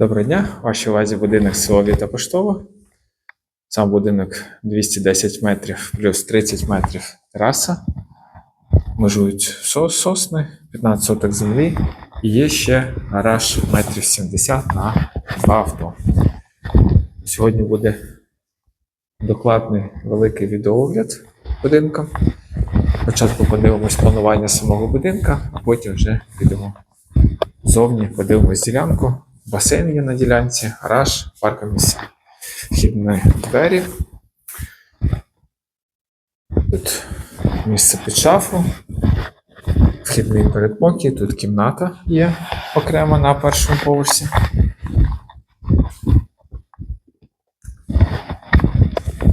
Доброго дня, в вашій увазі будинок село Віта Поштова. Сам будинок 210 метрів плюс 30 метрів тераса. Межують сосни, 15 соток землі. І є ще гараж метрів 70 на два авто. Сьогодні буде докладний великий відеоогляд будинка. Спочатку подивимось планування самого будинка, а потім вже підемо зовні, подивимось ділянку. Басейн є на ділянці, гараж, паркомісця, вхідні двері. Тут місце під шафу, вхідний передпокій, тут кімната є окремо на першому поверсі.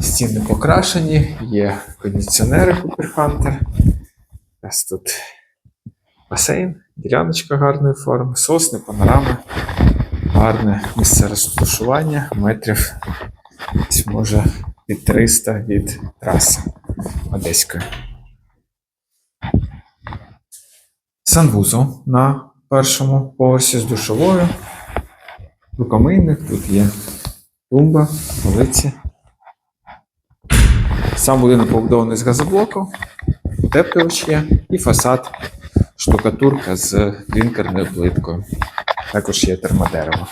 Стіни покрашені, є кондиціонери Hunter. Ось тут басейн, діляночка гарної форми, сосни, панорами, гарне місце розташування, метрів може від 300 від траси Одеської. Санвузол на першому поверсі з душовою. Рукомийник, тут є тумба, полиці. Сам будинок побудований з газоблоку, утеплювач є і фасад штукатурка з клінкерною плиткою. Також є термодерево.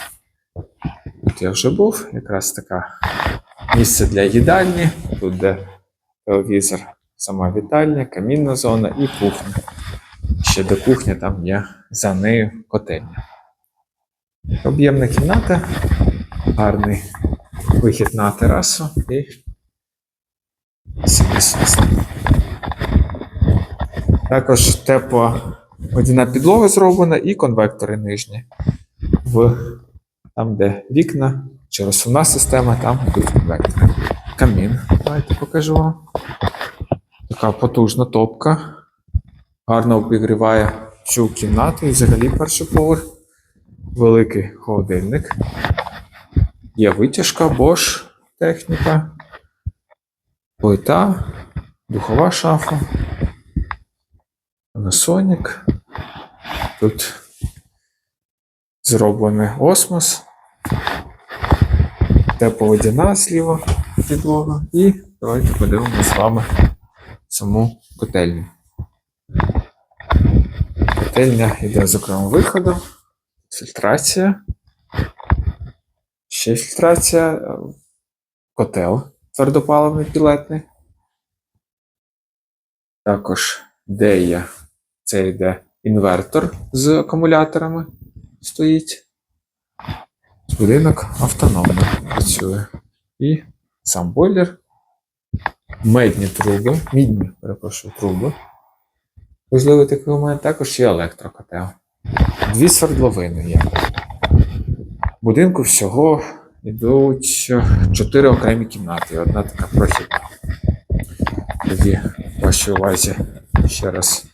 Тут я вже був, якраз така місце для їдальні, тут де телевізор, сама вітальня, камінна зона і кухня. Ще до кухні там є за нею котельня. Об'ємна кімната, гарний вихід на терасу і сосни. Також тепла водяна підлога зроблена і конвектори нижні. В, там, де вікна чи розсувна система, там йдуть конвектори. Камін. Давайте покажу вам. Така потужна топка. Гарно обігріває цю кімнату і взагалі перший поверх. Великий холодильник. Є витяжка, Bosch техніка, плита, духова шафа. Panasonic. Тут зроблений осмос. Тепловодяна зліва підлога. І давайте подивимося з вами саму котельню. Котельня йде з окремим виходом. Фільтрація. Ще фільтрація. Котел твердопаливний пілетний. Також де є це йде інвертор з акумуляторами стоїть. Будинок автономно працює. І сам бойлер. Медні труби, мідні, перепрошую, труби. Важливий такий момент, також є електрокотел. Дві свердловини є. В будинку всього йдуть чотири окремі кімнати, одна така прохідна. Тоді в вашій увазі ще раз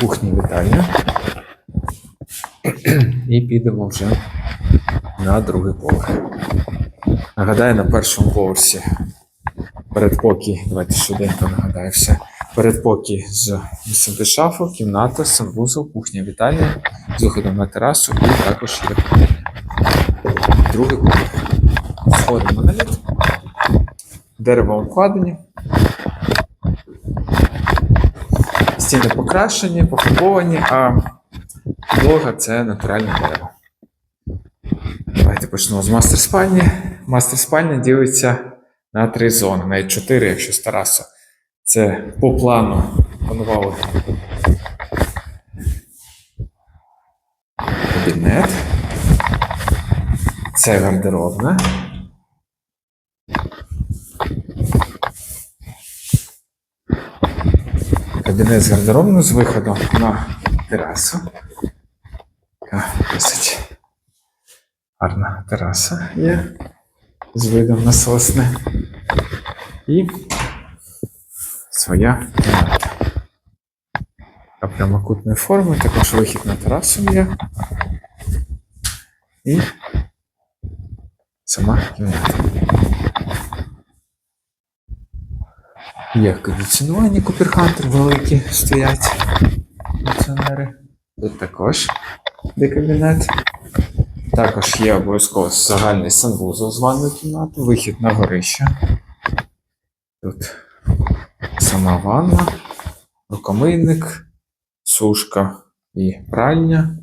кухні вітальня. І підемо вже на другий поверх. Нагадаю, на першому поверсі передпокій, давайте швиденько нагадаю все. Передпокій з місцем шафу, кімната, санвузол, кухня, вітальня, з виходом на терасу і також є. Другий поверх. Сходимо на лід. Дерево вкладені. Стіни покрашені, пофарбовані, а підлога це натуральне дерево. Давайте почнемо з мастер спальні. Мастер спальня ділиться на три зони, навіть чотири, якщо з Тараса. Це по плану планували кабінет. Це гардеробна. Кабінет з гардеробною з виходом на терасу. Досить гарна тераса є з видом на сосни. І своя кімната. Така прямокутної форми, також вихід на терасу є. І сама кімната. Є кондиціонування Куперхантер великі стоять кондиціонери. Тут також де кабінет. Також є обов'язково загальний санвузол з ванною кімнатою, вихід на горище. Тут сама ванна, рукомийник, сушка і пральня,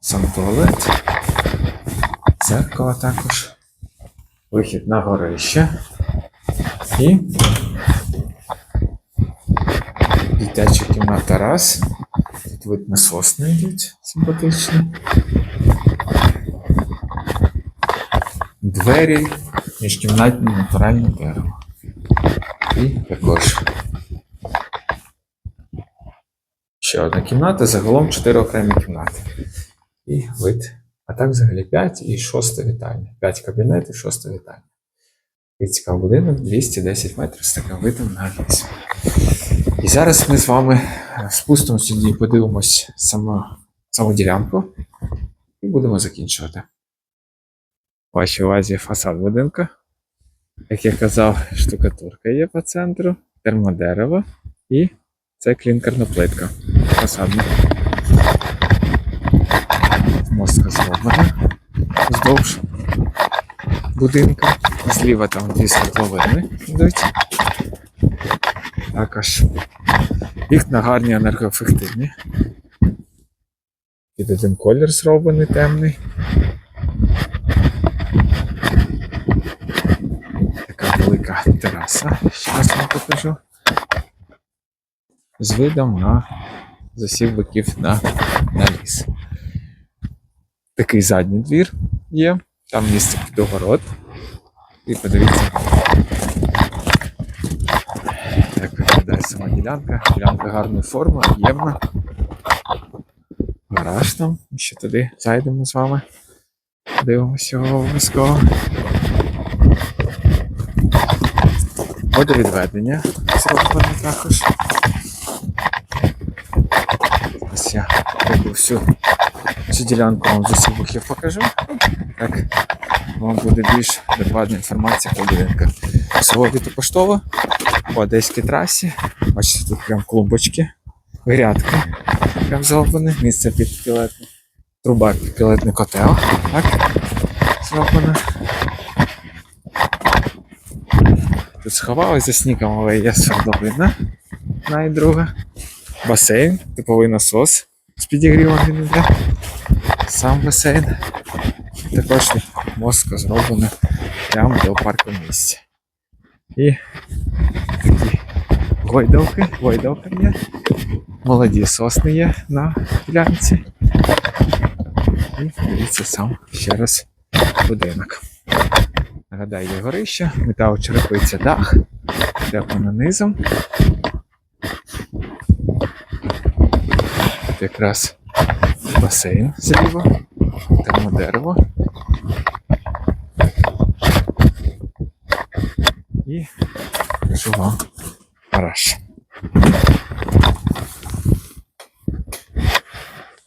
сам туалет, дзеркало також, вихід на горище і дитяча кімната раз. Тут вид на сосни йдуть симпатичні. Двері, міжкімнатні натуральне дерево. І також ще одна кімната, загалом 4 окремі кімнати. І вид. А так взагалі 5 і 6 вітальня. 5 кабінетів, 6 вітальня. І цікавий будинок 210 метрів з таким видом на ліс. І зараз ми з вами спустимося сюди подивимось саму, саму ділянку і будемо закінчувати. Вашій увазі фасад будинку. Як я казав, штукатурка є по центру, термодерево і це клінкерна плитка. Фасадна. Мостка зроблена вздовж будинка. Зліва там дві світловини йдуть. Також вікна гарні енергоефективні. Під один колір зроблений темний. Така велика тераса. Зараз вам покажу. З видом на з усіх боків на, на ліс. Такий задній двір є. Там місце під огород. І подивіться, сама ділянка. Ділянка гарної форми, об'ємна. Гараж там. Ще туди зайдемо з вами. Дивимося його обов'язково. Водовідведення зроблено також. Ось я всю цю ділянку вам з усіх боків покажу. Так вам буде більш докладна інформація про будинку. Село Вітопоштово по Одеській трасі. Бачите, тут прям клумбочки, грядки прям зроблені, місце під пілетну, труба під пілетний котел. Так, зроблено. Тут сховалось за снігом, але є. Одна і. Басейн, типовий насос з підігрівом він іде. Сам басейн. Також мозка зроблена прямо до парку місця. І такі гойдалки, гойдалка є. Молоді сосни є на ділянці. І дивіться сам ще раз будинок. Нагадаю, є горище, метал черепиця дах, тепло низом. Тут якраз басейн зліва, термодерево. І покажу вам гараж.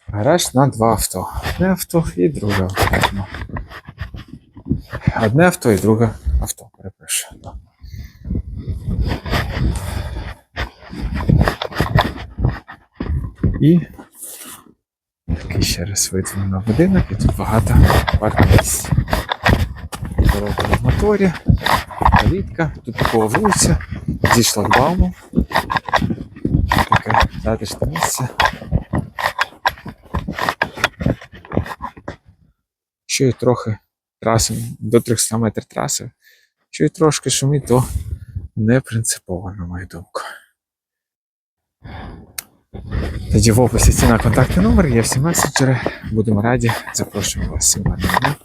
Гараж на два авто. Одне авто і друге окремо. Одне авто і друге авто, перепрошую. да. І такий ще раз вид на будинок, і тут багато парку місць. Дорога в моторі, калітка, тут такова вулиця зі шлагбаумом. Таке затишне місце. Й трохи траси, до 300 метрів траси. Й трошки шумить, то не принципово, на мою думку. Тоді в описі ціна контактний номер, є всі меседжери. Будемо раді. Запрошуємо вас всім гарного дня.